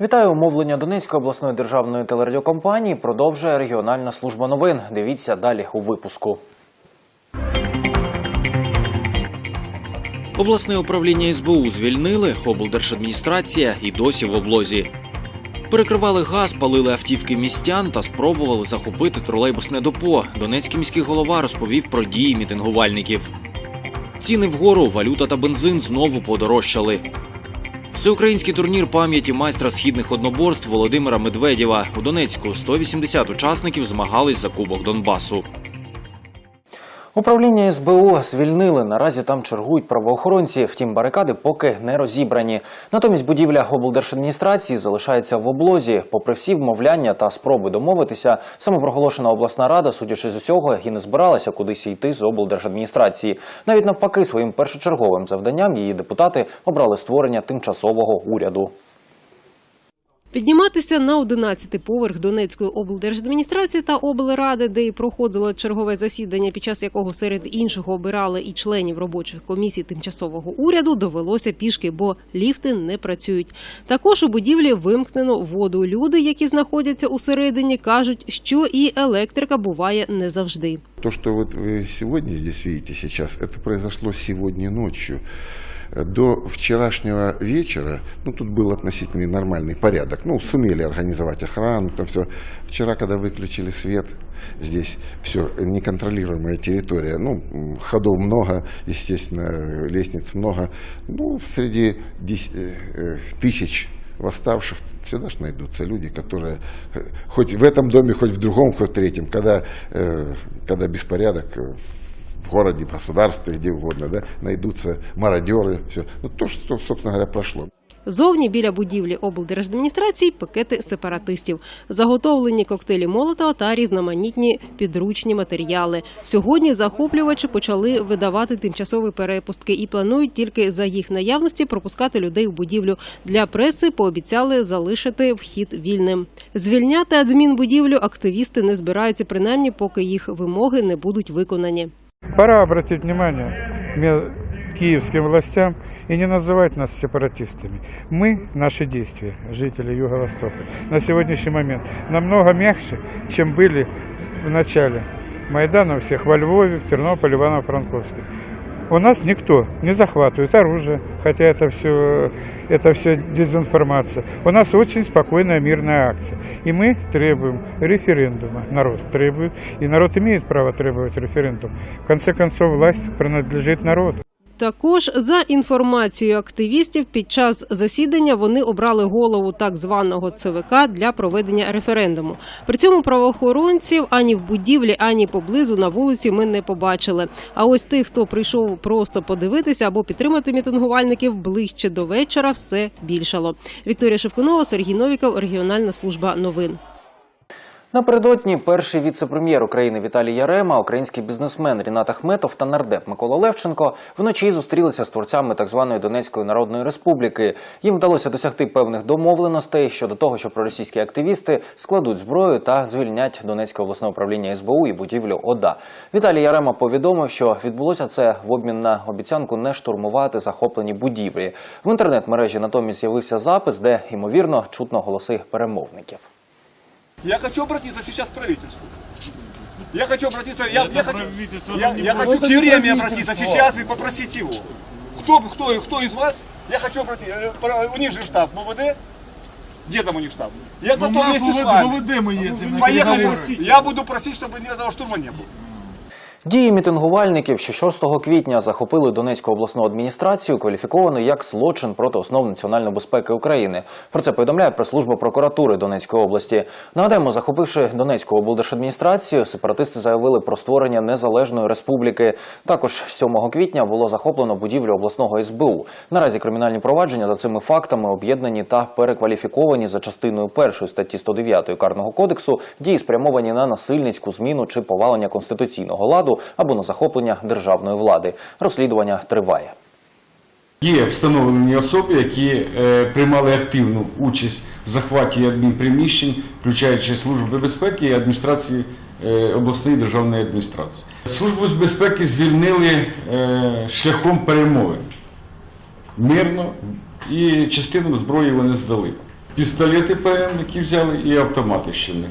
Вітаю мовлення Донецької обласної державної телерадіокомпанії. Продовжує регіональна служба новин. Дивіться далі у випуску. Обласне управління СБУ звільнили, облдержадміністрація і досі в облозі. Перекривали газ, палили автівки містян та спробували захопити тролейбусне депо. Донецький міський голова розповів про дії мітингувальників. Ціни вгору, валюта та бензин знову подорожчали. Всеукраїнський турнір пам'яті майстра східних одноборств Володимира Медведєва у Донецьку 180 учасників змагались за Кубок Донбасу. Управління СБУ звільнили. Наразі там чергують правоохоронці. Втім, барикади поки не розібрані. Натомість будівля облдержадміністрації залишається в облозі. Попри всі вмовляння та спроби домовитися, самопроголошена обласна рада, судячи з усього, і не збиралася кудись йти з облдержадміністрації. Навіть навпаки, своїм першочерговим завданням її депутати обрали створення тимчасового уряду. Підніматися на 11-й поверх Донецької облдержадміністрації та облради, де і проходило чергове засідання, під час якого серед іншого обирали і членів робочих комісій тимчасового уряду, довелося пішки, бо ліфти не працюють. Також у будівлі вимкнено воду. Люди, які знаходяться усередині, кажуть, що і електрика буває не завжди. То, вот вы сегодня здесь видите сейчас, это произошло сегодня ночью. До вчерашнего вечера, ну, тут был относительно нормальный порядок. Ну, сумели организовать охрану, там все. Вчера, когда выключили свет, здесь все, неконтролируемая территория. Ну, ходов много, естественно, лестниц много. Ну, среди э, э, тысяч восставших всегда ж найдутся люди, которые э, хоть в этом доме, хоть в другом, хоть в третьем, когда, когда беспорядок э, в городе, в государстве, где угодно, да, найдутся мародеры, все. Ну, то, что, собственно говоря, прошло. Зовні біля будівлі облдержадміністрації пакети сепаратистів, заготовлені коктейлі Молотова та різноманітні підручні матеріали. Сьогодні захоплювачі почали видавати тимчасові перепустки і планують тільки за їх наявності пропускати людей у будівлю. Для преси пообіцяли залишити вхід вільним. Звільняти адмінбудівлю активісти не збираються, принаймні, поки їх вимоги не будуть виконані. Пора обратить внимание ме- киевским властям и не называть нас сепаратистами. Мы, наши действия, жители Юго-Востока, на сегодняшний момент намного мягче, чем были в начале Майдана у всех во Львове, в Тернополе, в Ивано-Франковске. У нас никто не захватывает оружие, хотя это все, это все дезинформация. У нас очень спокойная мирная акция. И мы требуем референдума. Народ требует. И народ имеет право требовать референдум. В конце концов, власть принадлежит народу. Також за інформацією активістів, під час засідання вони обрали голову так званого ЦВК для проведення референдуму. При цьому правоохоронців ані в будівлі, ані поблизу на вулиці ми не побачили. А ось тих, хто прийшов просто подивитися або підтримати мітингувальників ближче до вечора, все більшало. Вікторія Шевкунова, Сергій Новіков, регіональна служба новин. Напередодні перший віце-прем'єр України Віталій Ярема, український бізнесмен Рінат Ахметов та нардеп Микола Левченко вночі зустрілися з творцями так званої Донецької Народної Республіки. Їм вдалося досягти певних домовленостей щодо того, що проросійські активісти складуть зброю та звільнять Донецьке обласне управління СБУ і будівлю ОДА. Віталій Ярема повідомив, що відбулося це в обмін на обіцянку не штурмувати захоплені будівлі. В інтернет-мережі натомість з'явився запис, де ймовірно чутно голоси перемовників. Я хочу обратиться сейчас к правительству. Я хочу обратиться, я, я хочу, я, я хочу к Ереме обратиться сейчас и попросить его. Кто, кто, кто из вас? Я хочу обратиться. э, про- У них же штаб МВД. Где там у них штаб? Я Ну, готов мы вместе с в вами. ВВД мы ездим на Поехали. переговоры. Я буду просить, чтобы ни одного штурма не было. Дії мітингувальників, що 6 квітня захопили Донецьку обласну адміністрацію, кваліфіковано як злочин проти основ національної безпеки України. Про це повідомляє прес-служба прокуратури Донецької області. Нагадаємо, захопивши Донецьку облдержадміністрацію, сепаратисти заявили про створення незалежної республіки. Також 7 квітня було захоплено будівлю обласного СБУ. Наразі кримінальні провадження за цими фактами об'єднані та перекваліфіковані за частиною першої статті 109 карного кодексу. Дії спрямовані на насильницьку зміну чи повалення конституційного ладу або на захоплення державної влади. Розслідування триває. Є встановлені особи, які е, приймали активну участь в захваті адмінприміщень, включаючи Службу безпеки і адміністрації е, обласної державної адміністрації. Службу безпеки звільнили е, шляхом перемовин мирно і частину зброї вони здали. пістолети ПМ, які взяли, і автомати ще в них.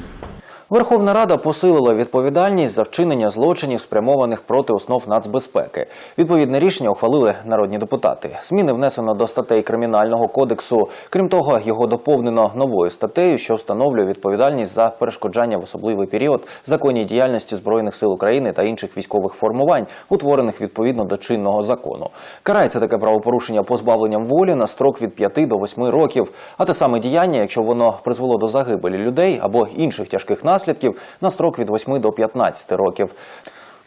Верховна Рада посилила відповідальність за вчинення злочинів, спрямованих проти основ нацбезпеки. Відповідне рішення ухвалили народні депутати. Зміни внесено до статей кримінального кодексу. Крім того, його доповнено новою статтею, що встановлює відповідальність за перешкоджання в особливий період законній діяльності збройних сил України та інших військових формувань, утворених відповідно до чинного закону. Карається таке правопорушення позбавленням волі на строк від 5 до 8 років, а те саме діяння, якщо воно призвело до загибелі людей або інших тяжких наслідків, на строк від 8 до 15 років.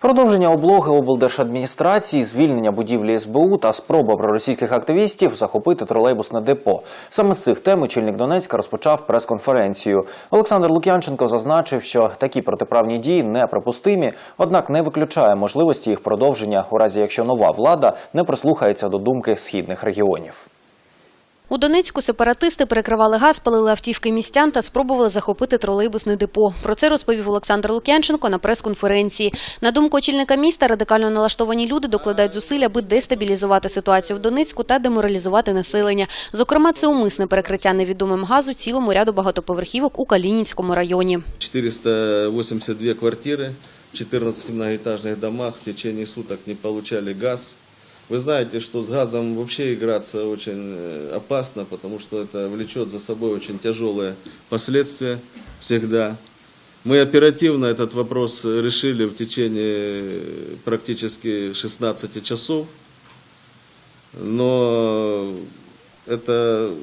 Продовження облоги облдержадміністрації, звільнення будівлі СБУ та спроба проросійських активістів захопити тролейбусне депо. Саме з цих тем очільник Донецька розпочав прес-конференцію. Олександр Лук'янченко зазначив, що такі протиправні дії неприпустимі, однак не виключає можливості їх продовження у разі, якщо нова влада не прислухається до думки східних регіонів. У Донецьку сепаратисти перекривали газ, палили автівки містян та спробували захопити тролейбусне депо. Про це розповів Олександр Лук'янченко на прес-конференції. На думку очільника міста, радикально налаштовані люди докладають зусиль, аби дестабілізувати ситуацію в Донецьку та деморалізувати населення. Зокрема, це умисне перекриття невідомим газу цілому ряду багатоповерхівок у Калінінському районі. 482 квартиры в 14 многоэтажных домах в течение суток не получали газ. Вы знаете, что с газом вообще играться очень э, опасно, потому что это влечет за собой очень тяжелые последствия всегда. Мы оперативно этот вопрос решили в течение практически 16 часов, но это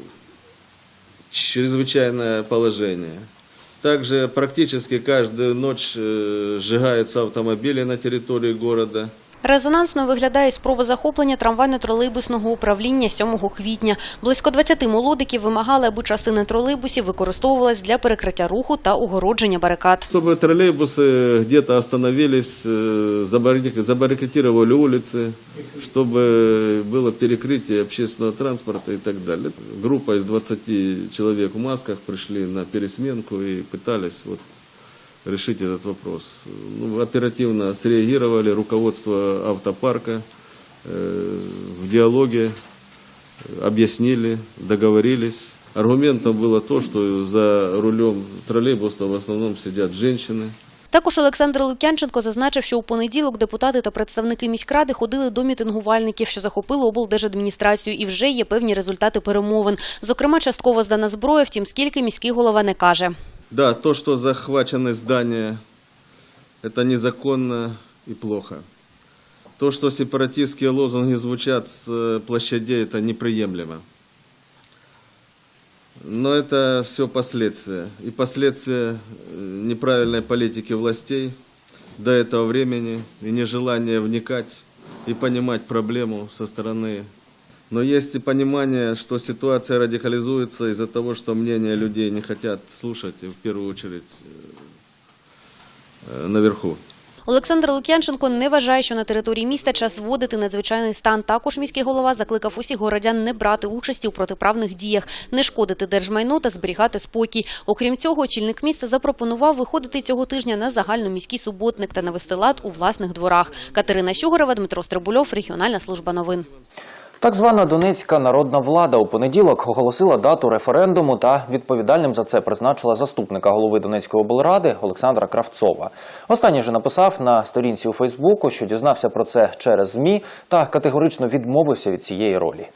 чрезвычайное положение. Также практически каждую ночь э, сжигаются автомобили на территории города. Резонансно виглядає й спроба захоплення трамвайно-тролейбусного управління 7 квітня. Близько 20 молодиків вимагали, аби частина тролейбусів використовувалась для перекриття руху та огородження барикад. Чтобы троллейбусы где-то остановились, э, забаррик- забаррикадировали улицы, чтобы было перекрытие общественного транспорта и так далее. Группа из 20 человек в масках пришли на пересменку и пытались вот решить этот вопрос. Ну, оперативно среагировали руководство автопарка э, в диалоге, э, объяснили, договорились. Аргументом было то, что за рулем троллейбуса в основном сидят женщины. Також Олександр Лук'янченко зазначив, що у понеділок депутати та представники міськради ходили до мітингувальників, що захопили облдержадміністрацію, і вже є певні результати перемовин. Зокрема, частково здана зброя, втім, скільки міський голова не каже. Да, то, что захвачены здания, это незаконно и плохо. То, что сепаратистские лозунги звучат с э, площадей, это неприемлемо. Но это все последствия. И последствия э, неправильной политики властей до этого времени, и нежелание вникать и понимать проблему со стороны. Но есть и понимание, что ситуация радикализуется из-за того, что мнения людей не хотят слушать, в первую очередь э, наверху. Олександр Лук'янченко не вважає, що на території міста час вводити надзвичайний стан. Також міський голова закликав усіх городян не брати участі у протиправних діях, не шкодити держмайну та зберігати спокій. Окрім цього, очільник міста запропонував виходити цього тижня на загальноміський суботник та навести лад у власних дворах. Катерина Щугорова, Дмитро Стрибульов, Регіональна служба новин. Так звана Донецька народна влада у понеділок оголосила дату референдуму та відповідальним за це призначила заступника голови Донецької облради Олександра Кравцова. Останній же написав на сторінці у Фейсбуку, що дізнався про це через ЗМІ та категорично відмовився від цієї ролі.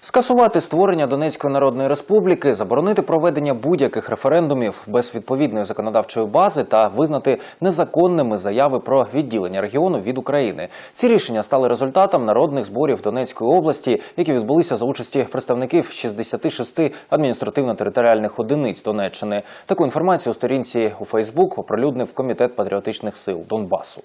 Скасувати створення Донецької народної республіки, заборонити проведення будь-яких референдумів без відповідної законодавчої бази та визнати незаконними заяви про відділення регіону від України. Ці рішення стали результатом народних зборів Донецької області, які відбулися за участі представників 66 адміністративно-територіальних одиниць Донеччини. Таку інформацію у сторінці у Фейсбук оприлюднив комітет патріотичних сил Донбасу.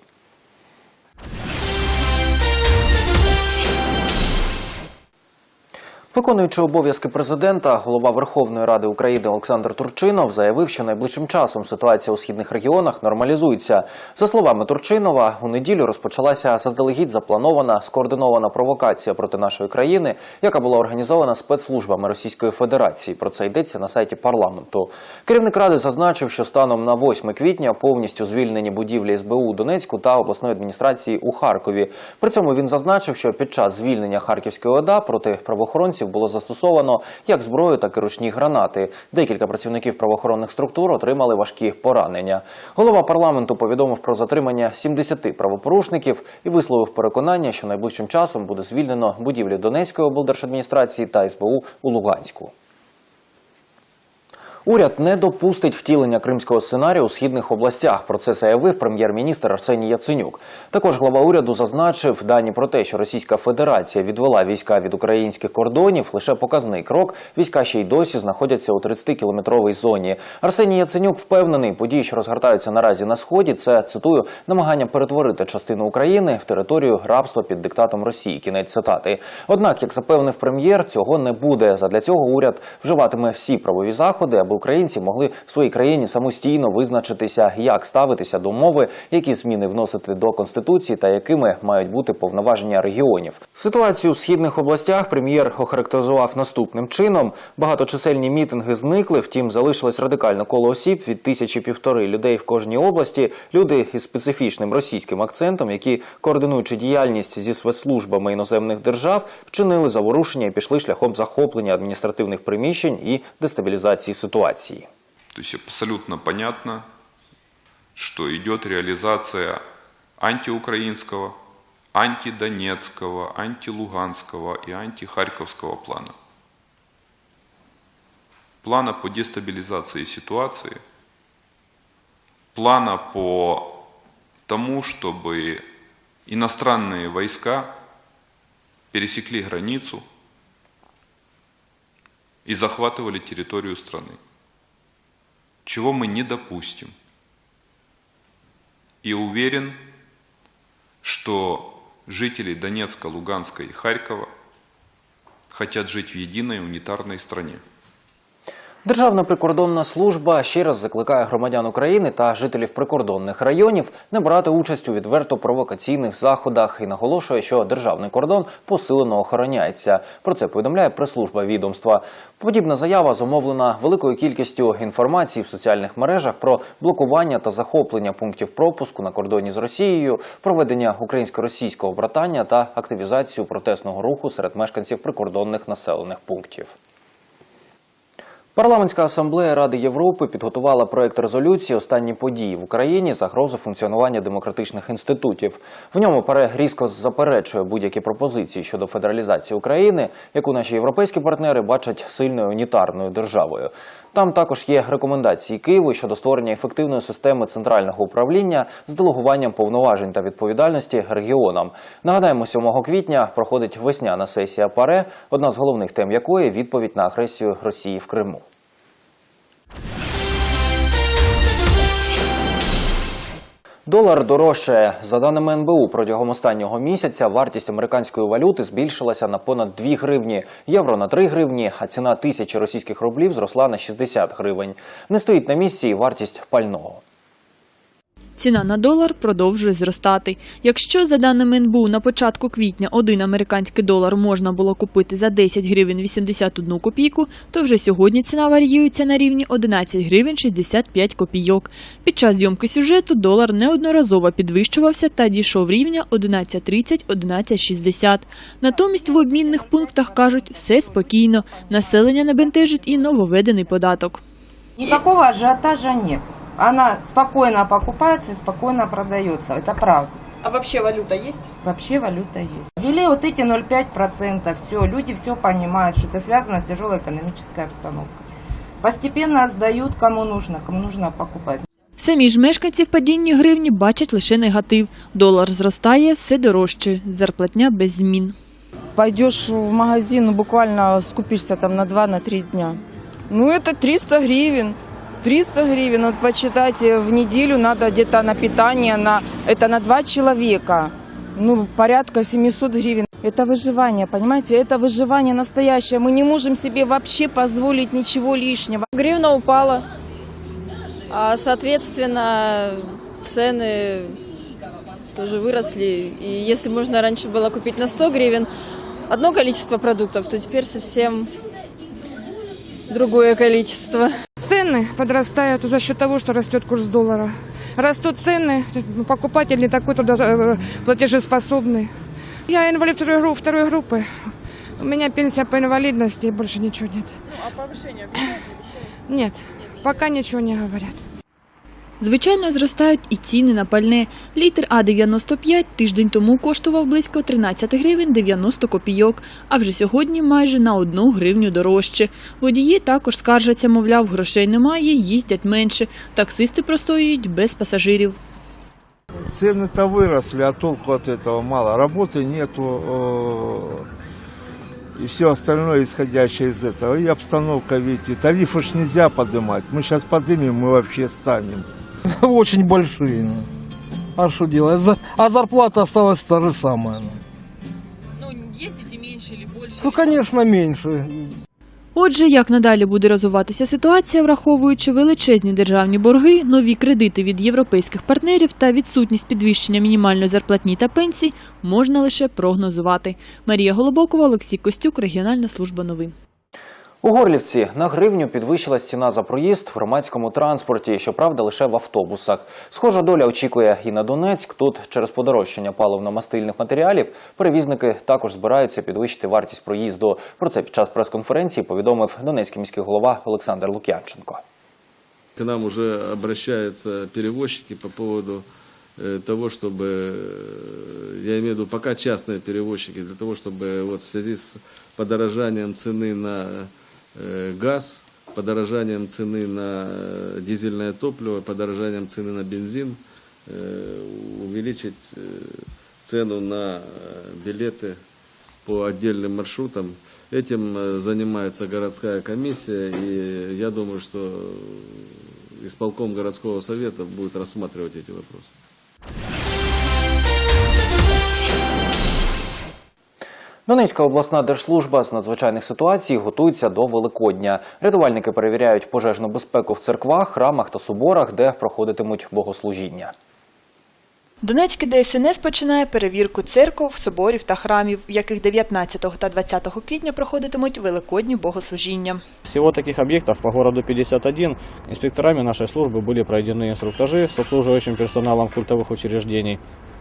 Виконуючи обов'язки президента, голова Верховної Ради України Олександр Турчинов заявив, що найближчим часом ситуація у східних регіонах нормалізується. За словами Турчинова, у неділю розпочалася заздалегідь запланована скоординована провокація проти нашої країни, яка була організована спецслужбами Російської Федерації. Про це йдеться на сайті парламенту. Керівник ради зазначив, що станом на 8 квітня повністю звільнені будівлі СБУ Донецьку та обласної адміністрації у Харкові. При цьому він зазначив, що під час звільнення Харківської ОДА проти правоохоронців посадовців було застосовано як зброю, так і ручні гранати. Декілька працівників правоохоронних структур отримали важкі поранення. Голова парламенту повідомив про затримання 70 правопорушників і висловив переконання, що найближчим часом буде звільнено будівлі Донецької облдержадміністрації та СБУ у Луганську. Уряд не допустить втілення кримського сценарію у східних областях. Про це заявив прем'єр-міністр Арсеній Яценюк. Також глава уряду зазначив дані про те, що Російська Федерація відвела війська від українських кордонів. Лише показний крок. Війська ще й досі знаходяться у 30-кілометровій зоні. Арсеній Яценюк впевнений, події, що розгортаються наразі на сході, це цитую намагання перетворити частину України в територію рабства під диктатом Росії. Кінець цитати. Однак, як запевнив прем'єр, цього не буде. Задля цього уряд вживатиме всі правові заходи, аби українці могли в своїй країні самостійно визначитися, як ставитися до мови, які зміни вносити до конституції та якими мають бути повноваження регіонів. Ситуацію в східних областях прем'єр охарактеризував наступним чином: багаточисельні мітинги зникли, втім залишилось радикальне коло осіб від тисячі півтори людей в кожній області. Люди із специфічним російським акцентом, які координуючи діяльність зі спецслужбами іноземних держав, вчинили заворушення і пішли шляхом захоплення адміністративних приміщень і дестабілізації ситуації. То есть абсолютно понятно, что идет реализация антиукраинского, антидонецкого, антилуганского и антихарьковского плана. Плана по дестабилизации ситуации, плана по тому, чтобы иностранные войска пересекли границу и захватывали территорию страны чего мы не допустим. И уверен, что жители Донецка, Луганска и Харькова хотят жить в единой унитарной стране. Державна прикордонна служба ще раз закликає громадян України та жителів прикордонних районів не брати участь у відверто провокаційних заходах і наголошує, що державний кордон посилено охороняється. Про це повідомляє прес-служба відомства. Подібна заява зумовлена великою кількістю інформації в соціальних мережах про блокування та захоплення пунктів пропуску на кордоні з Росією, проведення українсько-російського братання та активізацію протестного руху серед мешканців прикордонних населених пунктів. Парламентська асамблея Ради Європи підготувала проект резолюції Останні події в Україні загрози функціонування демократичних інститутів. В ньому ПАРЕ різко заперечує будь-які пропозиції щодо федералізації України, яку наші європейські партнери бачать сильною унітарною державою. Там також є рекомендації Києву щодо створення ефективної системи центрального управління з делегуванням повноважень та відповідальності регіонам. Нагадаємо, 7 квітня проходить весняна сесія ПАРЕ, одна з головних тем якої відповідь на агресію Росії в Криму. Долар дорожчає. За даними НБУ, протягом останнього місяця вартість американської валюти збільшилася на понад 2 гривні, євро на 3 гривні, а ціна тисячі російських рублів зросла на 60 гривень. Не стоїть на місці і вартість пального. Ціна на долар продовжує зростати. Якщо, за даними НБУ, на початку квітня один американський долар можна було купити за 10 гривень 81 копійку, то вже сьогодні ціна варіюється на рівні 11 гривень 65 копійок. Під час зйомки сюжету долар неодноразово підвищувався та дійшов рівня 11.30-11.60. Натомість в обмінних пунктах кажуть, все спокійно. Населення не бентежить і нововведений податок. Никакого ажиотажа нет Она спокойно покупается и спокойно продается. Это правда. А вообще валюта есть? Вообще валюта есть. Ввели вот эти 0,5%. Все, люди все понимают, что это связано с тяжелой экономической обстановкой. Постепенно сдают кому нужно, кому нужно покупать. Самі ж мешканці в падінні гривні бачать лише негатив. Долар зростає, все дорожче, зарплатня без змін. Пойдешь в магазин, ну, буквально скупишься там на 2-3 дня. Ну, это 300 гривен. 300 гривен, вот почитайте, в неделю надо где-то на питание, на, это на два человека. Ну, порядка 700 гривен. Это выживание, понимаете, это выживание настоящее. Мы не можем себе вообще позволить ничего лишнего. Гривна упала, а соответственно цены тоже выросли. И если можно раньше было купить на 100 гривен одно количество продуктов, то теперь совсем другое количество. Цены подрастают за счет того, что растет курс доллара. Растут цены, покупатель не такой туда э, платежеспособный. Я инвалид второй, группы, второй группы. У меня пенсия по инвалидности, и больше ничего нет. Ну, а повышение Нет, пока ничего не говорят. Звичайно, зростають і ціни на пальне. Літр А95 тиждень тому коштував близько 13 гривень 90 копійок, а вже сьогодні майже на одну гривню дорожче. Водії також скаржаться, мовляв, грошей немає, їздять менше. Таксисти простоюють без пасажирів. Цены-то выросли, а толку от этого мало. Работы нету, э, и все остальное, исходящее из этого. И обстановка, видите, тарифы ж нельзя поднимать. Мы сейчас поднимем, мы вообще станем. Очень большие. ну. А что делать? За- А зарплата осталась та же самая. ну. Ну, їздите менше чи більше? Ну, конечно, меньше. Отже, як надалі буде розвиватися ситуація, враховуючи величезні державні борги, нові кредити від європейських партнерів та відсутність підвищення мінімальної зарплатні та пенсій, можна лише прогнозувати. Марія Голобокова, Олексій Костюк, Регіональна служба новин. У Горлівці на гривню підвищилась ціна за проїзд в громадському транспорті, щоправда, лише в автобусах. Схожа доля очікує і на Донецьк. Тут через подорожчання паливно-мастильних матеріалів перевізники також збираються підвищити вартість проїзду. Про це під час прес-конференції повідомив донецький міський голова Олександр Лук'янченко. К нам уже обращаются перевозчики по поводу э, того, чтобы, э, я имею в виду пока частные перевозчики, для того, чтобы вот в связи с подорожанием цены на э, газ, подорожанием цены на э, дизельное топливо, подорожанием цены на бензин, э, увеличить э, цену на э, билеты по отдельным маршрутам. Этим э, занимается городская комиссия, и я думаю, что исполком городского совета будет рассматривать эти вопросы. Донецька обласна держслужба з надзвичайних ситуацій готується до Великодня. Рятувальники перевіряють пожежну безпеку в церквах, храмах та соборах, де проходитимуть богослужіння. Донецький ДСНС починає перевірку церков, соборів та храмів, в яких 19 та 20 квітня проходитимуть великодні богослужіння. Всего таких объектов по городу 51. Инспекторами нашей службы были пройдены инструктажи с обслуживающим персоналом культовых учреждений.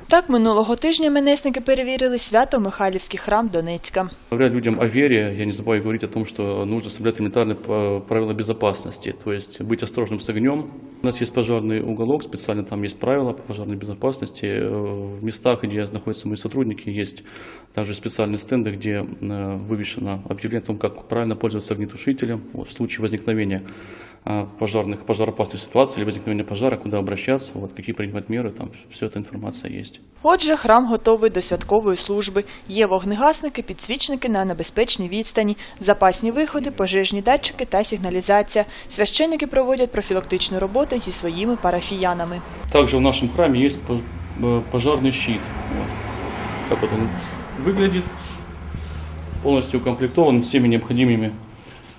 Так, минулого тижня менесники перевірили свято-Михайлівський храм Донецька. Говоря людям о вере, я не забываю говорить о том, что нужно соблюдать элементарные э, правила безопасности, то есть быть осторожным с огнем. У нас есть пожарный уголок, специально там есть правила по пожарной безопасности. Э, В местах, где находятся мои сотрудники, есть также специальные стенды, где э, вывешено объявление о том, как правильно пользоваться огнетушителем вот, в случае возникновения э, пожарных, пожароопасных ситуаций или возникновения пожара, куда обращаться, вот, какие принимать меры, там все эта информация есть. Отже, храм готовий до святкової служби. Є вогнегасники, підсвічники на небезпечній відстані, запасні виходи, пожежні датчики та сигналізація. Священники проводять профілактичну роботу зі своїми парафіянами. Также в нашем храме есть по- э, пожарный щит. Вот. Как вот он выглядит. Полностью укомплектован всеми необходимыми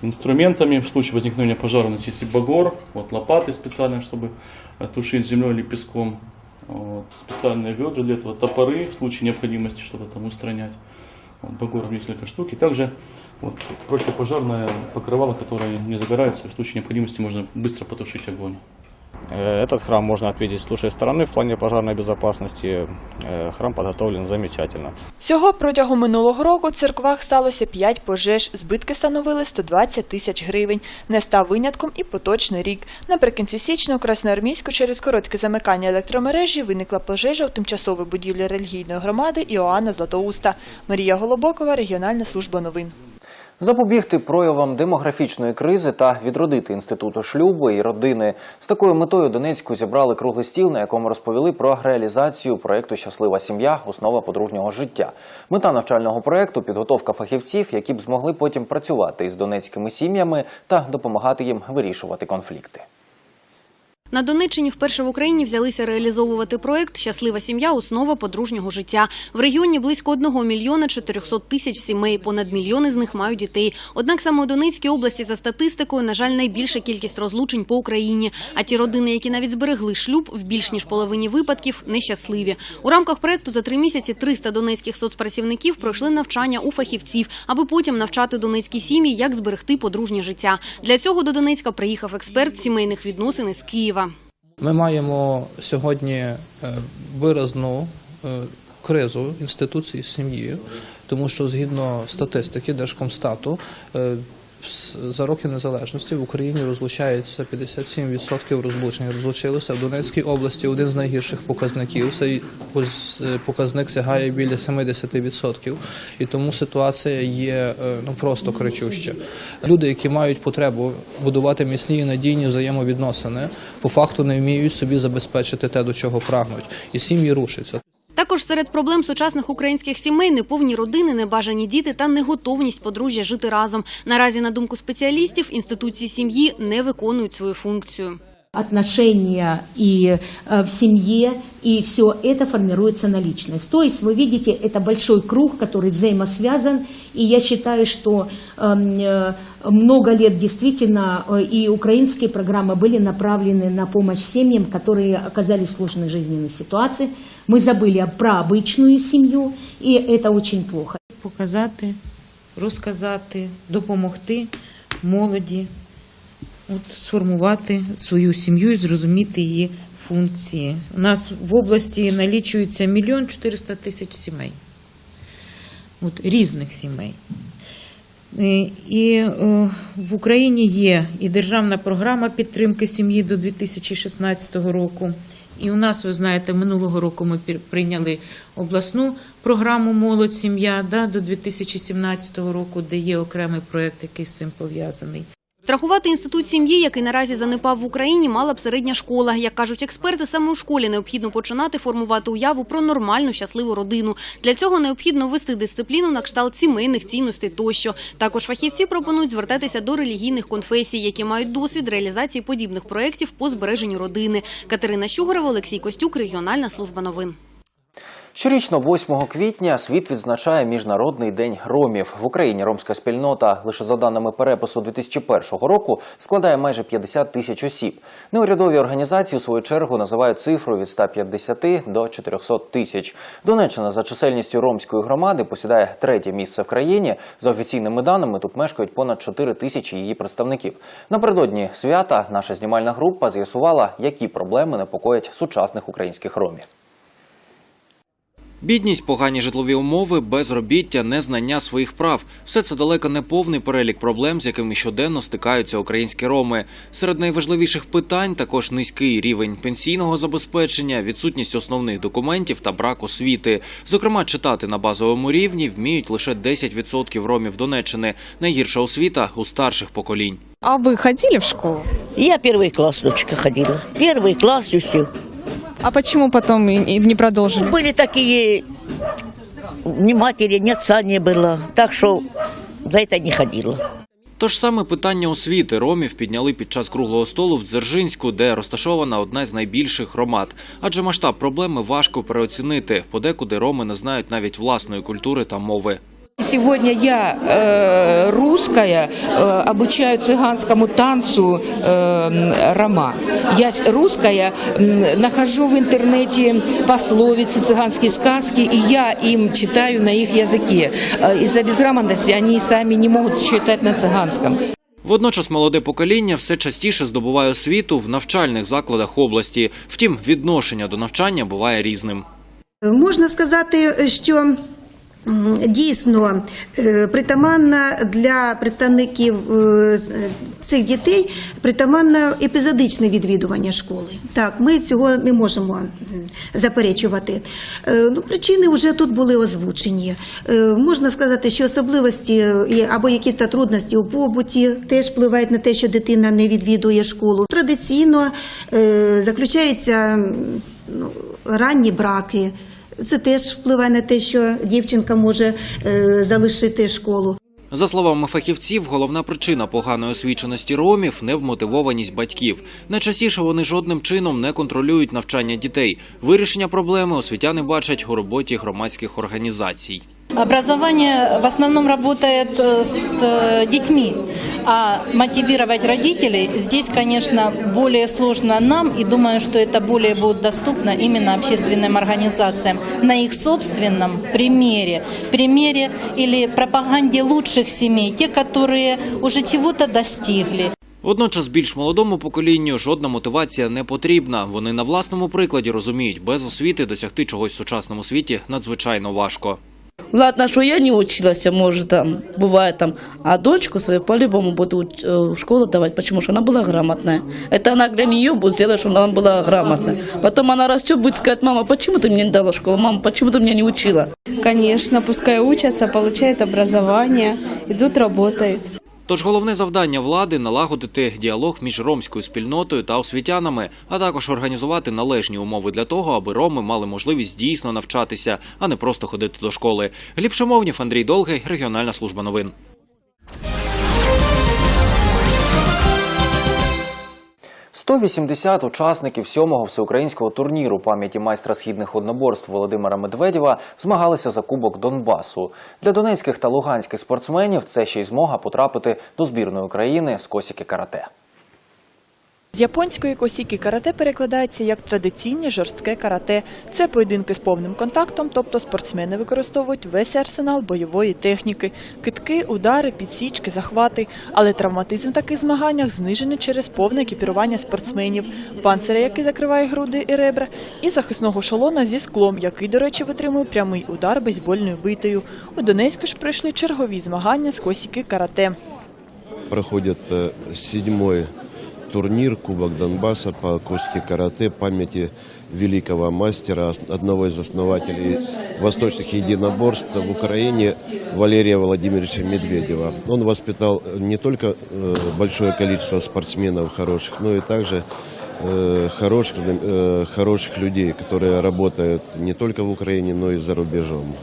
инструментами. В случае возникновения пожара у нас есть и багор, вот лопаты специальные, чтобы э, тушить землей или песком. Вот, специальные ведра для этого, топоры в случае необходимости что-то там устранять. Вот, багоров несколько штук. И также вот, противопожарное покрывало, которое не загорается. В случае необходимости можно быстро потушить огонь. Э, Этот храм можно отметить с лучшей стороны в плане пожарной безопасности. Э, Храм подготовлен замечательно. Всього протягом минулого року в церквах сталося 5 пожеж. Збитки становили 120 тисяч гривень. Не став винятком і поточний рік. Наприкінці січня у Красноармійську через коротке замикання електромережі виникла пожежа у тимчасовій будівлі релігійної громади Іоанна Златоуста. Марія Голобокова, Регіональна служба новин. Запобігти проявам демографічної кризи та відродити інституту шлюбу і родини з такою метою Донецьку зібрали круглий стіл, на якому розповіли про реалізацію проєкту Щаслива сім'я основа подружнього життя. Мета навчального проєкту підготовка фахівців, які б змогли потім працювати із донецькими сім'ями та допомагати їм вирішувати конфлікти. На Донеччині вперше в Україні взялися реалізовувати проект Щаслива сім'я основа подружнього життя. В регіоні близько 1 мільйона 400 тисяч сімей. Понад мільйони з них мають дітей. Однак саме у Донецькій області за статистикою, на жаль, найбільша кількість розлучень по Україні. А ті родини, які навіть зберегли шлюб, в більш ніж половині випадків нещасливі. У рамках проекту за три місяці 300 донецьких соцпрацівників пройшли навчання у фахівців, аби потім навчати донецькі сім'ї, як зберегти подружнє життя. Для цього до Донецька приїхав експерт сімейних відносин із Києва. Ми маємо сьогодні е, виразну е, кризу інституції сім'ї, тому що згідно статистики Держкомстату. За роки незалежності в Україні розлучається 57% розлучень. Розлучилося в Донецькій області один з найгірших показників. Цей е, показник сягає біля 70%. І тому ситуація є е, ну просто кричуща. Люди, які мають потребу будувати міцні і надійні взаємовідносини, по факту не вміють собі забезпечити те, до чого прагнуть, і сім'ї рушаться. Також серед проблем сучасних українських сімей неповні родини, небажані діти та неготовність подружжя жити разом. Наразі, на думку спеціалістів, інституції сім'ї не виконують свою функцію. Отношения и э, в семье, и все это формируется на личность. То есть вы видите, это большой круг, который взаимосвязан, и я считаю, что эм, э, много лет действительно э, и украинские программы были направлены на помощь семьям, которые оказались в сложной жизненной ситуации. Мы забыли про обычную семью, и это очень плохо. показати, розказати, допомогти молоді, от, сформувати свою сім'ю і зрозуміти її функції. У нас в області налічується мільйон 400 тисяч сімей, от, різних сімей. Е, І е, в Україні є і державна програма підтримки сім'ї до 2016 року. І у нас, ви знаєте, минулого року ми прийняли обласну програму Молодь сім'я да, до 2017 року, де є окремий проєкт, який з цим пов'язаний. Страхувати інститут сім'ї, який наразі занепав в Україні, мала б середня школа. Як кажуть експерти, саме у школі необхідно починати формувати уяву про нормальну щасливу родину. Для цього необхідно ввести дисципліну на кшталт сімейних цінностей тощо. Також фахівці пропонують звертатися до релігійних конфесій, які мають досвід реалізації подібних проєктів по збереженню родини. Катерина Щугорова, Олексій Костюк, регіональна служба новин. Щорічно, 8 квітня, світ відзначає Міжнародний день ромів. В Україні ромська спільнота, лише за даними перепису 2001 року, складає майже 50 тисяч осіб. Неурядові організації, у свою чергу, називають цифру від 150 до 400 тисяч. Донеччина за чисельністю ромської громади посідає третє місце в країні. За офіційними даними, тут мешкають понад 4 тисячі її представників. Напередодні свята наша знімальна група з'ясувала, які проблеми непокоять сучасних українських ромів. Бідність, погані житлові умови, безробіття, незнання своїх прав все це далеко не повний перелік проблем, з якими щоденно стикаються українські роми. Серед найважливіших питань також низький рівень пенсійного забезпечення, відсутність основних документів та брак освіти. Зокрема, читати на базовому рівні вміють лише 10% ромів Донеччини. Найгірша освіта у старших поколінь. А вы ходили в школу? Я первый класс, дочка, ходила. Первый класс и все. А почему потом и- и не продолжили? Были такие, ни матери, ни отца не было. Так что за это не ходила. Тож саме питання освіти ромів підняли під час круглого столу в Дзержинську, де розташована одна з найбільших громад. Адже масштаб проблеми важко переоцінити. Подекуди роми не знають навіть власної культури та мови. Сегодня я э, русская, э, обучаю цыганскому танцу э, рома. Я с- русская, м, нахожу в интернете пословицы, цыганские сказки, и я им читаю на их языке. Э, Из-за безграмотности они сами не могут читать на цыганском. Водночас молоде покоління все частіше здобуває освіту в навчальних закладах області. Втім, відношення до навчання буває різним. Можна сказати, що м, дійсно е, притаманна для представників е, цих дітей притаманна епізодичне відвідування школи. Так, ми цього не можемо заперечувати. Е, Ну, причини вже тут були озвучені. Можна сказати, що особливості або якісь трудності у побуті теж впливають на те, що дитина не відвідує школу. Традиційно заключаються ну, ранні браки. Це теж впливає на те, що дівчинка може е, залишити школу. За словами фахівців, головна причина поганої освіченості ромів невмотивованість батьків. Найчастіше вони жодним чином не контролюють навчання дітей. Вирішення проблеми освітяни бачать у роботі громадських організацій. Образование в основном работает э, с э, детьми, а мотивировать родителей здесь, конечно, более сложно нам, и думаю, что это более будет доступно именно общественным организациям на их собственном примере, примере или пропаганде лучших семей, те, которые уже чего-то достигли. Водночас більш молодому поколінню жодна мотивація не потрібна. Вони на власному прикладі розуміють, без освіти досягти чогось в сучасному світі надзвичайно важко. Ладно, что я не училась, может, там, бывает там, а дочку свою по-любому буду уч- э, в школу давать, почему что она была грамотная. Это она для нее будет сделать, чтобы она была грамотная. Потом она растет, будет сказать, мама, почему ты мне не дала в школу, мама, почему ты меня не учила? Конечно, пускай учатся, получают образование, идут работают. Тож головне завдання влади налагодити діалог між ромською спільнотою та освітянами, а також організувати належні умови для того, аби роми мали можливість дійсно навчатися, а не просто ходити до школи. Гліб Шамовнів, Андрій Долгий, регіональна служба новин. «180 учасників сьомого всеукраїнського турніру пам'яті майстра східних одноборств Володимира Медведєва змагалися за Кубок Донбасу. Для донецьких та луганських спортсменів це ще й змога потрапити до збірної України з косіки карате. З японської косіки карате перекладається як традиційне жорстке карате. Це поєдинки з повним контактом, тобто спортсмени використовують весь арсенал бойової техніки, китки, удари, підсічки, захвати. Але травматизм в таких змаганнях знижений через повне екіпірування спортсменів, панциря, який закриває груди і ребра, і захисного шолона зі склом, який, до речі, витримує прямий удар бейсбольною битою. У Донецьку ж пройшли чергові змагання з косіки карате. проходит э, седьмой турнир Кубок Донбасса по коске карате памяти великого мастера, одного из основателей восточных единоборств в Украине Валерия Владимировича Медведева. Он воспитал э, не только э, большое количество спортсменов хороших, но и также э, хороших, хороших людей, которые работают не только в Украине, но и за рубежом.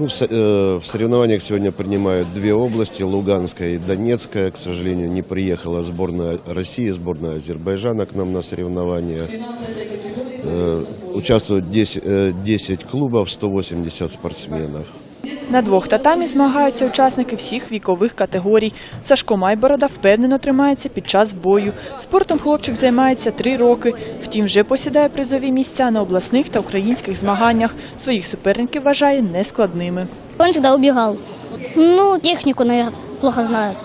Ну, э, в соревнованиях сегодня принимают две области, Луганская и Донецкая. К сожалению, не приехала сборная России, сборная Азербайджана к нам на соревнования. Э, участвуют 10, э, 10 клубов, 180 спортсменов. На двох татамі змагаються учасники всіх вікових категорій. Сашко Майборода впевнено тримається під час бою. Спортом хлопчик займається три роки. Втім, вже посідає призові місця на обласних та українських змаганнях. Своїх суперників вважає нескладними. Он завжди обігав. Ну, техніку, мабуть, плохо знает.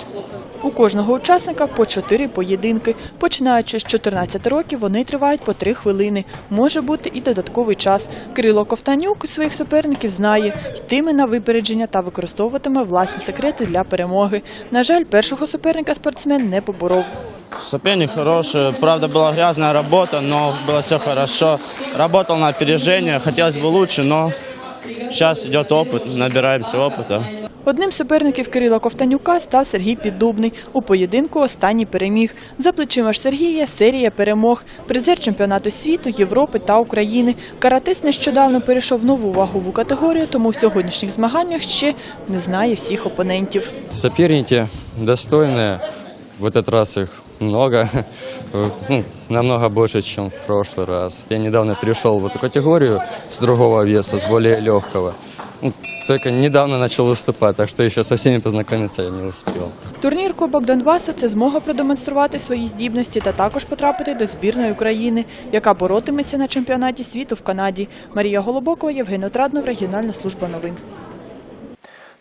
У кожного учасника по чотири поєдинки. Починаючи з 14 років, вони тривають по три хвилини. Може бути і додатковий час. Кирило Ковтанюк своїх суперників знає, йтиме на випередження та використовуватиме власні секрети для перемоги. На жаль, першого суперника спортсмен не поборов. Соперник хороший, правда была грязная работа, но было все хорошо. Работал на опережение, хотелось бы лучше, но сейчас идет опыт, набираемся опыта. Одним з суперників Кирила Ковтанюка став Сергій Піддубний. У поєдинку останній переміг. За плечима ж Сергія серія перемог. Призер чемпіонату світу, Європи та України. Каратист нещодавно перейшов нову вагову категорію, тому в сьогоднішніх змаганнях ще не знає всіх опонентів. Суперники достойні. В этот раз их много, ну, намного больше, чем в прошлый раз. Я недавно перешел в эту категорию с другого веса, с более легкого. Ну, Только недавно начал выступать, так что еще со всеми познакомиться я не успел. Турнір Кубок Донбасу це змога продемонструвати свої здібності та також потрапити до збірної України, яка боротиметься на чемпіонаті світу в Канаді. Марія Голобокова, Євген Отраднов, регіональна служба новин.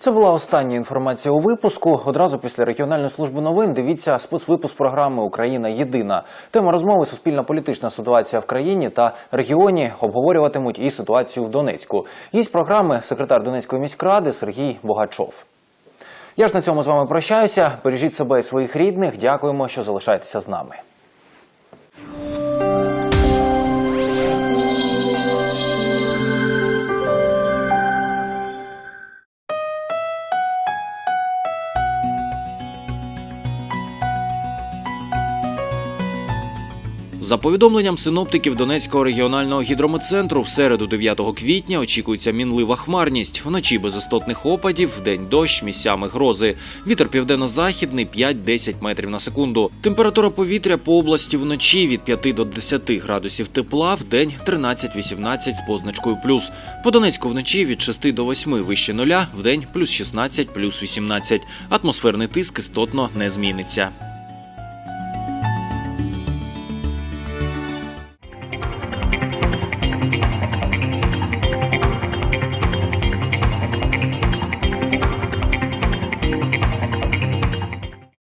Це була остання інформація у випуску. Одразу після регіональної служби новин дивіться спецвипуск програми Україна Єдина. Тема розмови Суспільна політична ситуація в країні та регіоні обговорюватимуть і ситуацію в Донецьку. Їсть програми секретар Донецької міськради Сергій Богачов. Я ж на цьому з вами прощаюся. Бережіть себе і своїх рідних. Дякуємо, що залишаєтеся з нами. За повідомленням синоптиків Донецького регіонального гідрометцентру, в середу 9 квітня очікується мінлива хмарність. Вночі без істотних опадів, вдень дощ, місцями грози. Вітер південно-західний 5-10 метрів на секунду. Температура повітря по області вночі від 5 до 10 градусів тепла, вдень 13-18 з позначкою плюс. По Донецьку вночі від 6 до 8 вище нуля, вдень плюс 16, плюс 18. Атмосферний тиск істотно не зміниться.